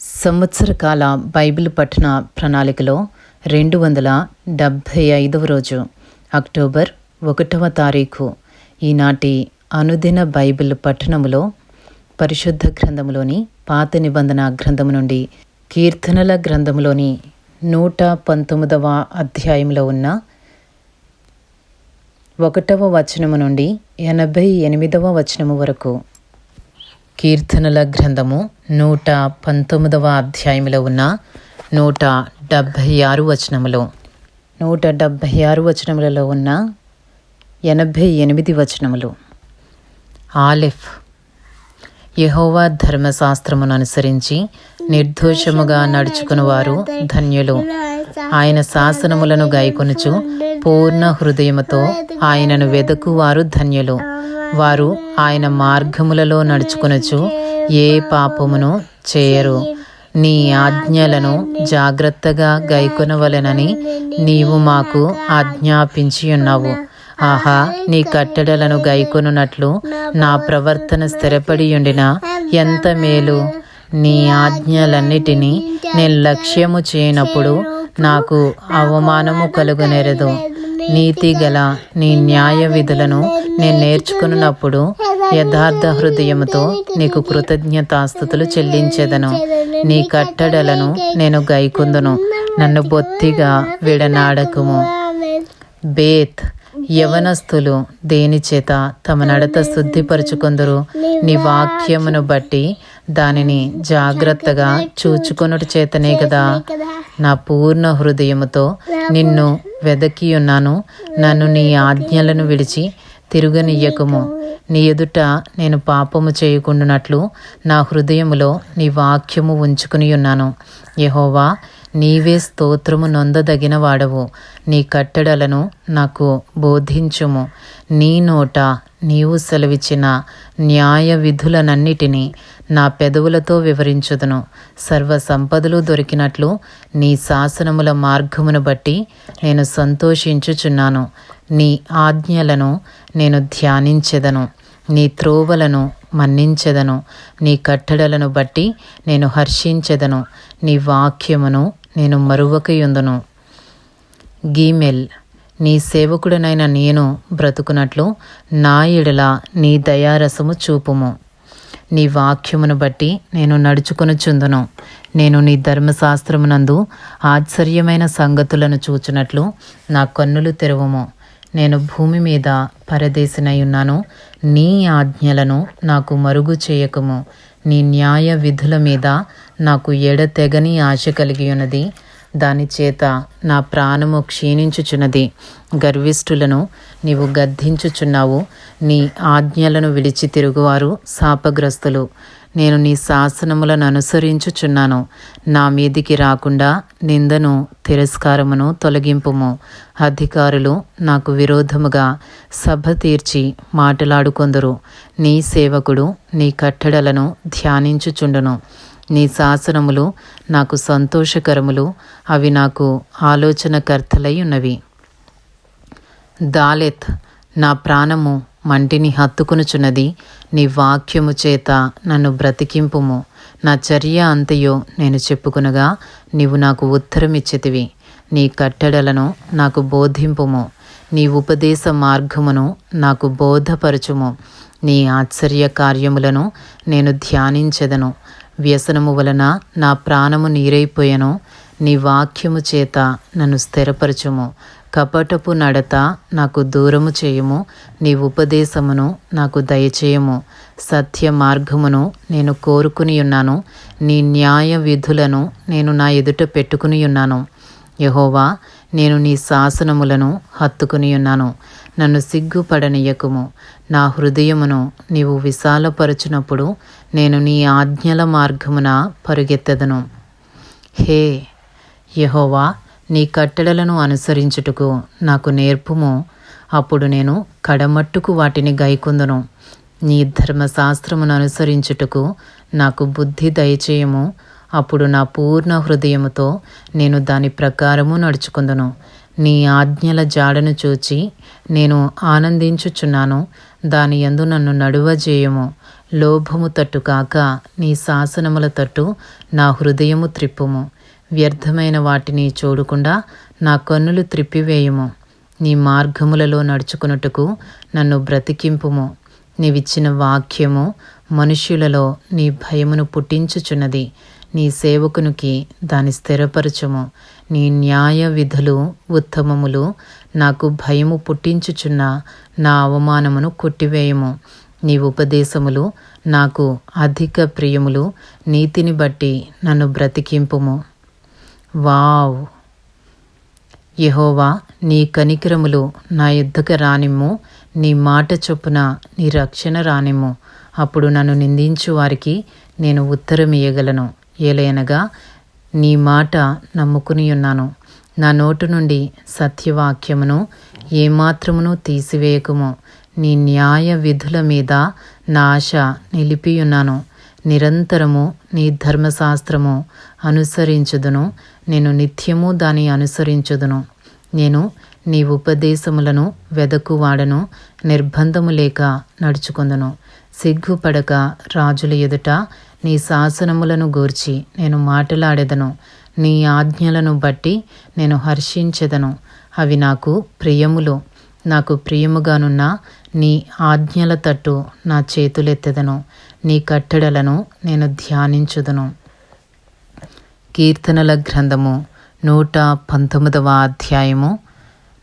సంవత్సర కాల బైబిల్ పఠన ప్రణాళికలో రెండు వందల డెబ్భై ఐదవ రోజు అక్టోబర్ ఒకటవ తారీఖు ఈనాటి అనుదిన బైబిల్ పఠనములో పరిశుద్ధ గ్రంథములోని పాత నిబంధన గ్రంథము నుండి కీర్తనల గ్రంథములోని నూట పంతొమ్మిదవ అధ్యాయంలో ఉన్న ఒకటవ వచనము నుండి ఎనభై ఎనిమిదవ వచనము వరకు కీర్తనల గ్రంథము నూట పంతొమ్మిదవ అధ్యాయంలో ఉన్న నూట డెబ్భై ఆరు వచనములు. నూట డెబ్భై ఆరు వచనములలో ఉన్న ఎనభై ఎనిమిది వచనములు. ఆలిఫ్. యహోవా ధర్మశాస్త్రమును అనుసరించి నిర్దోషముగా నడుచుకునివారు ధన్యులు. ఆయన శాసనములను గైకొనుచు పూర్ణ హృదయముతో ఆయనను వెదకువారు ధన్యులు. వారు ఆయన మార్గములలో నడుచుకునచు ఏ పాపమును చేయరు. నీ ఆజ్ఞలను జాగ్రత్తగా గైకొనవలెనని నీవు మాకు ఆజ్ఞాపించి ఉన్నావు ఆహా నీ కట్టడలను గైకొనున్నట్లు నా ప్రవర్తన స్థిరపడి ఉండిన ఎంత మేలు. నీ ఆజ్ఞలన్నిటినీ నేను లక్ష్యము చేయనప్పుడు నాకు అవమానము కలుగనేరదు. నీతి గల నీ న్యాయ విధులను నేను నేర్చుకున్నప్పుడు యథార్థ హృదయముతో నీకు కృతజ్ఞతాస్థుతులు చెల్లించేదను. నీ కట్టడలను నేను గైకుందును. నన్ను బొత్తిగా విడనాడకుము. బేత్ యవనస్తులు దేనిచేత తమ నడత శుద్ధిపరుచుకొందరు? నీ వాక్యమును బట్టి దానిని జాగ్రత్తగా చూచుకొనుట చేతనే కదా. నా పూర్ణ హృదయముతో నిన్ను వెదకి ఉన్నాను నన్ను నీ ఆజ్ఞలను విడిచి తిరుగనియ్యకము. నీ ఎదుట నేను పాపము చేయకుండానట్లు నా హృదయములో నీ వాక్యము ఉంచుకుని ఉన్నాను యహోవా నీవే స్తోత్రము నొందదగిన వాడవు నీ కట్టడలను నాకు బోధించుము. నీ నోట నీవు సెలవిచ్చిన న్యాయ విధులనన్నిటినీ నా పెదవులతో వివరించుదును. సర్వ సంపదలు దొరికినట్లు నీ శాసనముల మార్గమును బట్టి నేను సంతోషించుచున్నాను. నీ ఆజ్ఞలను నేను ధ్యానించెదను. నీ త్రోవలను మన్నించెదను. నీ కట్టడలను బట్టి నేను హర్షించెదను. నీ వాక్యమును నేను మరువకయుందును. గీమెల్ నీ సేవకుడనైన నేను బ్రతుకున్నట్లు నా ఎడల నీ దయారసము చూపుము. నీ వాక్యమును బట్టి నేను నడుచుకొనుచుందును. నేను నీ ధర్మశాస్త్రమునందు ఆశ్చర్యమైన సంగతులను చూచినట్లు నా కన్నులు తెరవము. నేను భూమి మీద పరదేశినై ఉన్నాను నీ ఆజ్ఞలను నాకు మరుగు చేయకము. నీ న్యాయ విధుల మీద నాకు ఎడతెగని ఆశ కలిగి ఉన్నది దాని చేత నా ప్రాణము క్షీణించుచున్నది. గర్విష్ఠులను నీవు గద్దించుచున్నావు. నీ ఆజ్ఞలను విడిచి తిరుగువారు శాపగ్రస్తులు. నేను నీ శాసనములను అనుసరించుచున్నాను. నా మీదికి రాకుండా నిందను తిరస్కారమును తొలగింపుము. అధికారులు నాకు విరోధముగా సభ తీర్చి మాటలాడుకొందరు. నీ సేవకుడు నీ కట్టడలను ధ్యానించుచుండును. నీ శాసనములు నాకు సంతోషకరములు. అవి నాకు ఆలోచనకర్తలై ఉన్నవి దాలెత్ నా ప్రాణము మంటిని హత్తుకునుచున్నది. నీ వాక్యము చేత నన్ను బ్రతికింపుము. నా చర్య అంతయో నేను చెప్పుకునగా నీవు నాకు ఉత్తరమిచ్చితివి. నీ కట్టడలను నాకు బోధింపుము. నీ ఉపదేశ మార్గమును నాకు బోధపరచుము. నీ ఆశ్చర్య కార్యములను నేను ధ్యానించెదను. వ్యసనము వలన నా ప్రాణము నీరైపోయెను. నీ వాక్యము చేత నన్ను స్థిరపరచుము. కపటపు నడత నాకు దూరము చేయుము. నీ ఉపదేశమును నాకు దయచేయము. సత్య మార్గమును నేను కోరుకుని ఉన్నాను. నీ న్యాయ విధులను నేను నా ఎదుట పెట్టుకుని ఉన్నాను. యహోవా నేను నీ శాసనములను హత్తుకుని ఉన్నాను. నన్ను సిగ్గుపడనీయకుము. నా హృదయమును నీవు విశాలపరచునప్పుడు నేను నీ ఆజ్ఞల మార్గమున పరుగెత్తదను. హే యహోవా నీ కట్టడలను అనుసరించుటకు నాకు నేర్పుము. అప్పుడు నేను కడమట్టుకు వాటిని గైకుందును. నీ ధర్మశాస్త్రమును అనుసరించుటకు నాకు బుద్ధి దయచేయము. అప్పుడు నా పూర్ణ హృదయముతో నేను దాని ప్రకారము నడుచుకుందును. నీ ఆజ్ఞల జాడను చూచి నేను ఆనందించుచున్నాను. దాని యందు నన్ను నడువజేయము. లోభము తట్టు కాక నీ శాసనముల తట్టు నా హృదయము త్రిప్పుము. వ్యర్థమైన వాటిని చూడకుండా నా కన్నులు త్రిప్పివేయుము. నీ మార్గములలో నడుచుకున్నట్టుకు నన్ను బ్రతికింపుము. నీవిచ్చిన వాక్యము మనుష్యులలో నీ భయమును పుట్టించుచున్నది. నీ సేవకునికి దాని స్థిరపరచము. నీ న్యాయ విధులు ఉత్తమములు నాకు భయము పుట్టించుచున్న నా అవమానమును కొట్టివేయము. నీ ఉపదేశములు నాకు అధిక ప్రియములు నీతిని బట్టి నన్ను బ్రతికింపుము. వావ్! యహోవా నీ కనికరములు నా యుద్ధకు రానిమ్ము. నీ మాట చొప్పున నీ రక్షణ రానిమ్ము. అప్పుడు నన్ను నిందించు వారికి నేను ఉత్తరం ఏలయనగా నీ మాట నమ్ముకుని ఉన్నాను. నా నోటు నుండి సత్యవాక్యమును ఏమాత్రమును తీసివేయకుము. నీ న్యాయ విధుల మీద నా ఆశ నిలిపియున్నాను. నిరంతరము నీ ధర్మశాస్త్రము అనుసరించుదును. నేను నిత్యము దాని అనుసరించుదును. నేను నీ ఉపదేశములను వెదకువాడను. నిర్బంధము లేక నడుచుకుందును. సిగ్గుపడక రాజుల ఎదుట నీ శాసనములను గూర్చి నేను మాట్లాడెదను. నీ ఆజ్ఞలను బట్టి నేను హర్షించెదను. అవి నాకు ప్రియములు. నాకు ప్రియముగానున్న నీ ఆజ్ఞల తట్టు నా చేతులెత్తెదను. నీ కట్టడలను నేను ధ్యానించుదును. కీర్తనల గ్రంథము నూట పంతొమ్మిదవ అధ్యాయము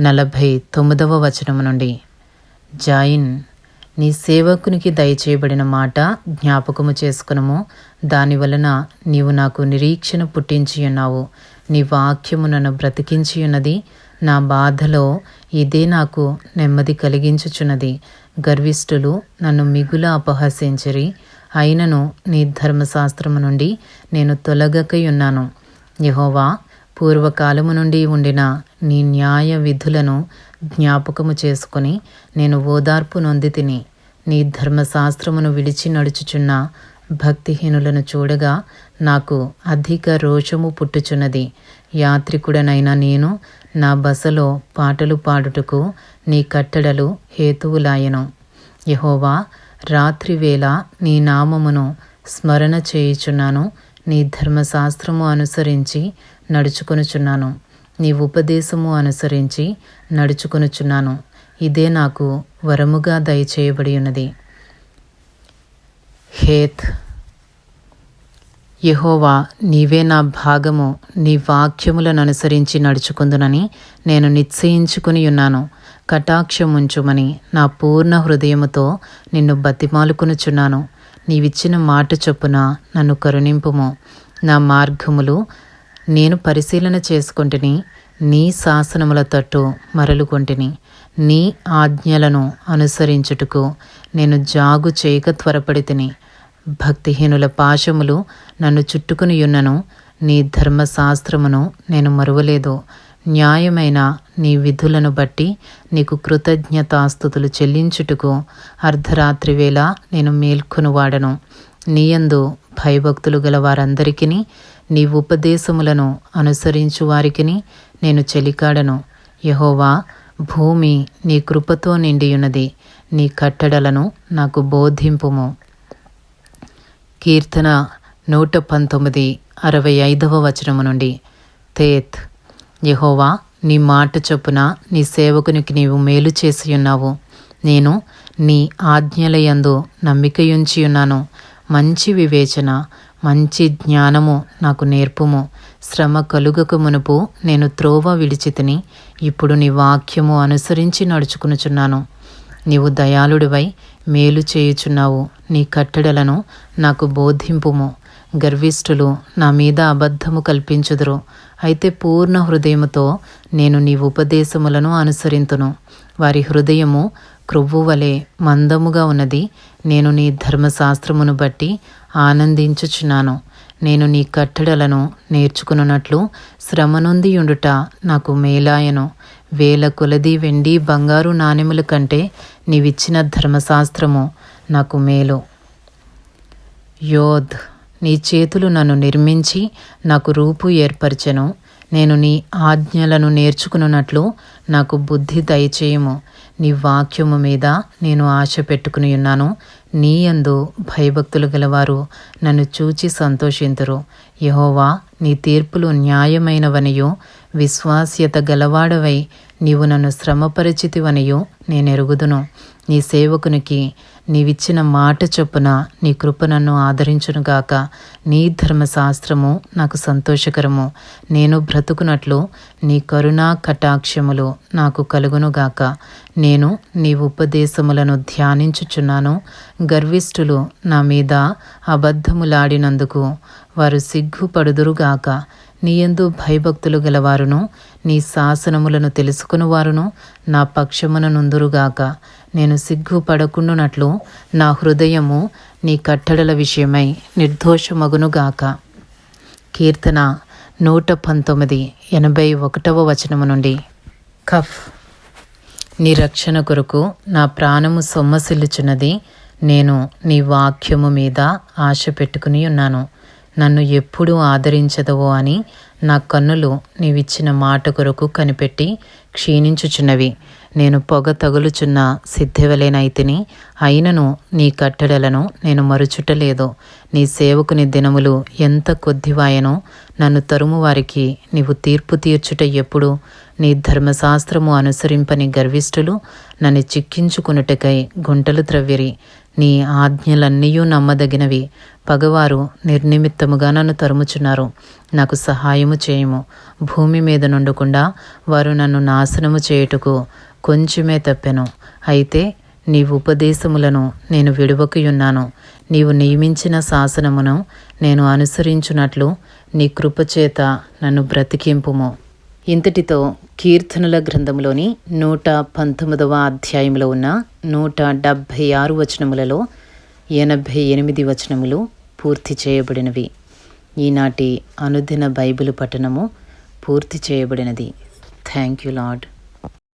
నలభై తొమ్మిదవ వచనము నుండి. జాయిన్. నీ సేవకునికి దయచేయబడిన మాట జ్ఞాపకము చేసుకునము. దాని వలన నీవు నాకు నిరీక్షణ పుట్టించి ఉన్నావు. నీ వాక్యము నన్ను బ్రతికించి ఉన్నది. నా బాధలో ఇదే నాకు నెమ్మది కలిగించుచున్నది. గర్విష్ఠులు నన్ను మిగుల అపహసించరి. అయినను నీ ధర్మశాస్త్రము నుండి నేను తొలగకై ఉన్నాను యహోవా పూర్వకాలము నుండి ఉండిన నీ న్యాయ విధులను జ్ఞాపకము చేసుకుని నేను ఓదార్పు నొంది తిని నీ ధర్మశాస్త్రమును విడిచి నడుచుచున్న భక్తిహీనులను చూడగా నాకు అధిక రోషము పుట్టుచున్నది. యాత్రికుడనైనా నేను నా బసలో పాటలు పాడుటకు నీ కట్టడలు హేతువులాయను. యహోవా రాత్రివేళ నీ నామమును స్మరణ చేయుచున్నాను. నీ ధర్మశాస్త్రము అనుసరించి నడుచుకొనుచున్నాను. నీ ఉపదేశము అనుసరించి నడుచుకొనుచున్నాను. ఇదే నాకు వరముగా దయచేయబడి ఉన్నది హేత్. యహోవా నీవే నా భాగము. నీ వాక్యములను అనుసరించి నడుచుకుందునని నేను నిశ్చయించుకుని ఉన్నాను కటాక్షముంచుమని నా పూర్ణ హృదయముతో నిన్ను బతిమాలుకునుచున్నాను. నీవిచ్చిన మాట చొప్పున నన్ను కరుణింపుము. నా మార్గములు నేను పరిశీలన చేసుకుంటుని నీ శాసనముల తట్టు మరలుకొంటిని నీ ఆజ్ఞలను అనుసరించుటకు నేను జాగు చేయక త్వరపడి తిని భక్తిహీనుల పాశములు నన్ను చుట్టుకునియున్నను నీ ధర్మశాస్త్రమును నేను మరువలేదు. న్యాయమైన నీ విధులను బట్టి నీకు కృతజ్ఞతాస్థుతులు చెల్లించుటకు అర్ధరాత్రి వేళ నేను మేల్కొనువాడను. నీయందు భయభక్తులు గల వారందరికీ నీ ఉపదేశములను అనుసరించు వారికిని నేను చెలికాడను. యహోవా భూమి నీ కృపతో నిండియున్నది. నీ కట్టడలను నాకు బోధింపుము. కీర్తన నూట పంతొమ్మిది అరవై ఐదవ వచనము నుండి. తేత్ యహోవా నీ మాట చొప్పున నీ సేవకునికి నీవు మేలు చేసి ఉన్నావు నేను నీ ఆజ్ఞలయందు నమ్మికయుంచి ఉన్నాను మంచి వివేచన మంచి జ్ఞానము నాకు నేర్పుము. శ్రమ కలుగక మునుపు నేను త్రోవ విడిచితిని ఇప్పుడు నీ వాక్యము అనుసరించి నడుచుకునుచున్నాను. నీవు దయాళుడివై మేలు చేయుచున్నావు. నీ కట్టడలను నాకు బోధింపుము. గర్విష్ఠులు నా మీద అబద్ధము కల్పించుదురు. అయితే పూర్ణ హృదయముతో నేను నీ ఉపదేశములను అనుసరింతును. వారి హృదయము క్రొవ్వు వలె మందముగా ఉన్నది. నేను నీ ధర్మశాస్త్రమును బట్టి ఆనందించుచున్నాను. నేను నీ కట్టడలను నేర్చుకున్నట్లు శ్రమ ఉండుట నాకు మేలాయను. వేల కొలది వెండి బంగారు నాణెముల కంటే నీవిచ్చిన ధర్మశాస్త్రము నాకు మేలు. యోధ్ నీ చేతులు నన్ను నిర్మించి నాకు రూపు ఏర్పరచెను. నేను నీ ఆజ్ఞలను నేర్చుకున్నట్లు నాకు బుద్ధి దయచేయము. నీ వాక్యము మీద నేను ఆశ పెట్టుకుని ఉన్నాను. నీ యందు భయభక్తులు గలవారు నన్ను చూచి సంతోషింతురు. యహోవా నీ తీర్పులు న్యాయమైనవనియు విశ్వాస్యత గలవాడవై నీవు నన్ను శ్రమపరిచితివనియు నేను ఎరుగుదును నీ సేవకునికి నీవిచ్చిన మాట చొప్పున నీ కృప నన్ను ఆదరించునుగాక. నీ ధర్మశాస్త్రము నాకు సంతోషకరము. నేను బ్రతుకునట్లు నీ కరుణా కటాక్షములు నాకు కలుగునుగాక. నేను నీ ఉపదేశములను ధ్యానించుచున్నాను. గర్విష్ఠులు నా మీద అబద్ధములాడినందుకు వారు సిగ్గుపడుదురుగాక. నీయందు భయభక్తులు గలవారును నీ శాసనములను తెలుసుకునివారును నా పక్షమున నుందురుగాక. నేను సిగ్గుపడకుండునట్లు నా హృదయము నీ కట్టడల విషయమై నిర్దోషమగునుగాక. కీర్తన నూట పంతొమ్మిది ఎనభై ఒకటవ వచనము నుండి. కఫ్. నీ రక్షణ కొరకు నా ప్రాణము సొమ్మసిల్లుచున్నది నేను నీ వాక్యము మీద ఆశ పెట్టుకుని ఉన్నాను. నన్ను ఎప్పుడు ఆదరించదవో అని నా కన్నులు నీవిచ్చిన మాట కొరకు కనిపెట్టి క్షీణించుచున్నవి. నేను పొగ తగులుచున్న సిద్ధివలేనైతిని అయినను నీ కట్టడలను నేను మరుచుటలేదు. నీ సేవకుని దినములు ఎంత కొద్దివాయనో నన్ను తరుము వారికి నీవు తీర్పు తీర్చుట ఎప్పుడు? నీ ధర్మశాస్త్రము అనుసరింపని గర్విష్ఠులు నన్ను చిక్కించుకునుటకై గుంటలు త్రవ్విరి. నీ ఆజ్ఞలన్నీయూ నమ్మదగినవి. పగవారు నిర్నిమిత్తముగా నన్ను తరుముచున్నారు. నాకు సహాయము చేయము. భూమి మీద నుండకుండా వారు నన్ను నాశనము చేయుటకు కొంచెమే తప్పెను. అయితే నీ ఉపదేశములను నేను విడువకుయున్నాను. నీవు నియమించిన శాసనమును నేను అనుసరించున్నట్లు నీ కృపచేత నన్ను బ్రతికింపుము. ఇంతటితో కీర్తనల గ్రంథంలోని నూట పంతొమ్మిదవ అధ్యాయంలో ఉన్న నూట డెబ్భై ఆరు వచనములలో ఎనభై ఎనిమిది వచనములు పూర్తి చేయబడినవి. ఈనాటి అనుదిన బైబిల్ పఠనము పూర్తి చేయబడినది. Thank you lord